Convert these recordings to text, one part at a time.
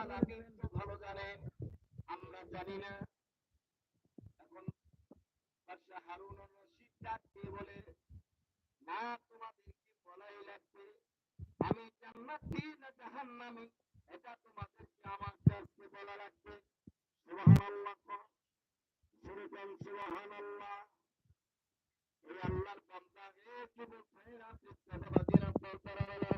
আপনারা কিন্তু ভালো জানেন আমরা জানি না। এখন হারুন বলে? না, তোমাদেরকে বলাই লাগবে, আমি জান্নাতি না জাহান্নামী? এটা তোমাদেরকে আমার কাছে বলা লাগবে। সুবহানাল্লাহ সুরকান সুবহানাল্লাহ। এই আল্লাহর বান্দা এ যুবক ভাইরা বিদ্যাবাদীরা পর্দারা মা বলেরা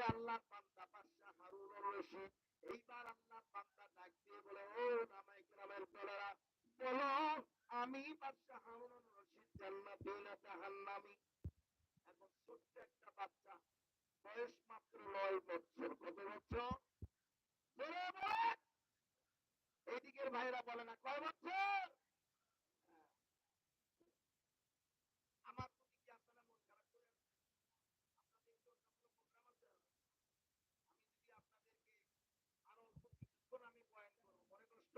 হে আল্লাহ বান্দা বাদশাহ হারুন আর রশিদ। এইবার আল্লাহ বান্দা ডাক দিয়ে বলে, ও নামাই গ্রামের দলেরা বলো, আমি বাদশাহ হারুন আর রশিদ জান্নাতি না জাহান্নামী? এখন ছোট্ট একটা বাচ্চা, বয়স মাত্র নয় বছর, কত বছর। এইদিকের ভাইরা বলে না, কয় বছর?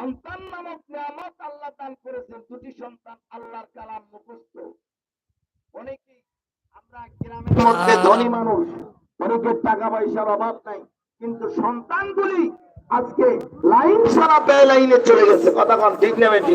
সন্তান নামক নিয়ামত আল্লাহ দান করেছেন। দুটি সন্তান আল্লাহর কালাম মুখস্থ। অনেকেই আমরা গ্রামের মধ্যে ধনী মানুষ অনেকের টাকা পয়সার অভাব নাই কিন্তু সন্তানগুলি আজকে লাইন সারা পেয়ে লাইনে চলে গেছে। কথা কন ঠিক নেবে ঠিক